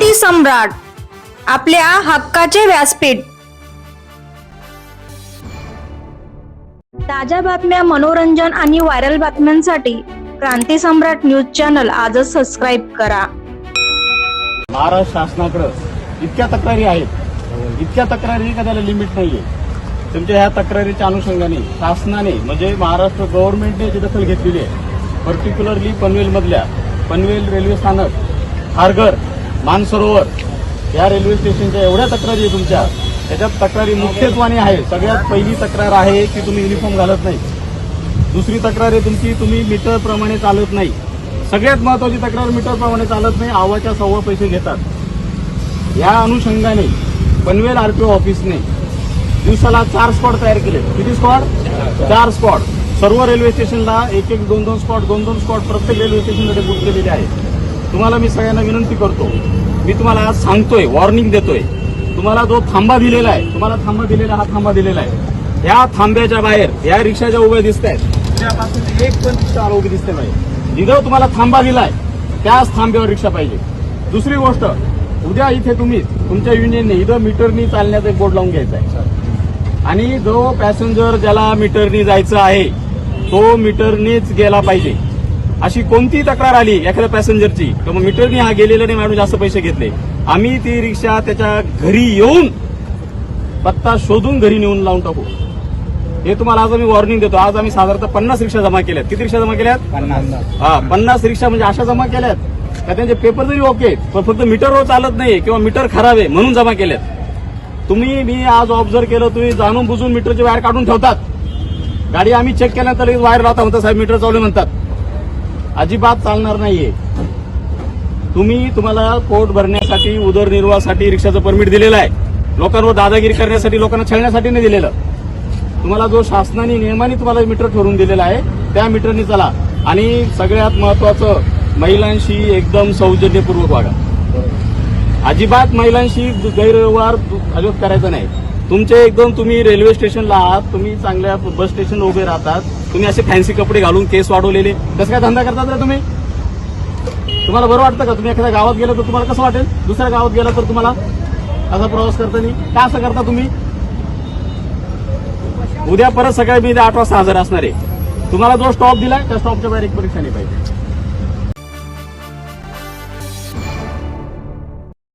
मराठी सम्राट आपल्या हक्काचे व्यासपीठ. ताज्या बातम्या मनोरंजन आणि व्हायरल बातम्यांसाठी क्रांती सम्राट न्यूज चॅनल आजच सबस्क्राईब करा. महाराष्ट्र शासनाकडं इतक्या तक्रारी आहेत. इतक्या तक्रारी का त्याला लिमिट नाहीये? तुमच्या ह्या तक्रारीच्या अनुषंगाने शासनाने म्हणजे महाराष्ट्र गव्हर्नमेंटने जी दखल घेतलेली आहे पर्टिक्युलरली पनवेलमधल्या पनवेल रेल्वे स्थानक हारघर मानसरोवर. या रेल्वे स्टेशनच्या एवढ्या तक्रारी आहे तुमच्या. त्याच्यात तक्रारी मुख्यत्वाने आहे सगळ्यात पहिली तक्रार आहे की तुम्ही युनिफॉर्म घालत नाही. दुसरी तक्रार आहे तुमची तुम्ही मीटरप्रमाणे चालत नाही. सगळ्यात महत्वाची तक्रार मीटरप्रमाणे चालत नाही आवाच्या सव्वा पैसे घेतात. या अनुषंगाने पनवेल आरटीओ ऑफिसने दिवसाला चार स्पॉट तयार केले किती स्पॉट चार स्पॉट सर्व रेल्वे स्टेशनला एक एक दोन दोन स्पॉट दोन दोन स्पॉट प्रत्येक रेल्वे स्टेशनमध्ये बुक केलेले आहेत. तुम्हाला मी सगळ्यांना विनंती करतो. मी तुम्हाला आज सांगतोय वॉर्निंग देतोय. तुम्हाला जो थांबा दिलेला आहे तुम्हाला थांबा दिलेला हा थांबा दिलेला आहे. या थांब्याच्या बाहेर या रिक्षाच्या उभ्या दिसत आहेत त्यापासून एक पण रिक्षा उभी दिसते नाही. जिथं तुम्हाला थांबा दिलाय त्याच थांब्यावर रिक्षा पाहिजे. दुसरी गोष्ट उद्या इथे तुम्ही तुमच्या युनियनने इथं मीटरनी चालण्याचा एक बोर्ड लावून घ्यायचा आहे. आणि जो पॅसेंजर ज्याला मीटरनी जायचं आहे तो मीटरनीच गेला पाहिजे. अशी कोणती तक्रार आली एखाद्या पॅसेंजरची? तर मग मीटरनी हा गेलेला नाही मॅडम जास्त पैसे घेतले. आम्ही ती रिक्षा त्याच्या घरी येऊन पत्ता शोधून घरी नेऊन लावून टाकू. हे तुम्हाला आज आम्ही वॉर्निंग देतो. आज आम्ही साधारणतः पन्नास रिक्षा जमा केल्यात. किती रिक्षा जमा केल्यात? हा पन्नास रिक्षा म्हणजे अशा जमा केल्यात का त्यांचे पेपर जरी ओके पण फक्त मीटरवर चालत नाही किंवा मीटर खराब आहे म्हणून जमा केल्यात. तुम्ही मी आज ऑब्झर्व केलं तुम्ही जाणून बुजून मीटरचे वायर काढून ठेवतात. गाडी आम्ही चेक केल्यानंतर वायर लावता म्हणतात साहेब मीटर चालू म्हणतात. अजिबात चालणार नाहीये. तुम्ही तुम्हाला पोट भरण्यासाठी उदरनिर्वाहासाठी रिक्षाचं परमिट दिलेलं आहे. लोकांवर दादागिरी करण्यासाठी लोकांना छळण्यासाठी नाही दिलेलं. तुम्हाला जो शासनाने नियमाने तुम्हाला मीटर ठरवून दिलेला आहे त्या मीटरने चला. आणि सगळ्यात महत्वाचं महिलांशी एकदम सौजन्यपूर्वक वागा. अजिबात महिलांशी गैरव्यवहार अजिबात करायचा नाही. तुमचे एकदम तुम्ही रेल्वे स्टेशनला आहात तुम्ही चांगल्या बस स्टेशन उभे राहतात तुम्ही असे फॅन्सी कपडे घालून केस वाढवलेले कसं काय धंदा करतात रे तुम्ही? तुम्हाला बरं वाटतं का? तुम्ही एखाद्या गावात गेलं तर तुम्हाला कसं वाटेल? दुसऱ्या गावात गेला तर तुम्हाला असा प्रवास करताना का असं करता तुम्ही? उद्या परत सकाळी मी आठ वाजता हजर असणार आहे. तुम्हाला जो स्टॉप दिलाय त्या स्टॉपच्या बाहेर एक परीक्षा नाही पाहिजे.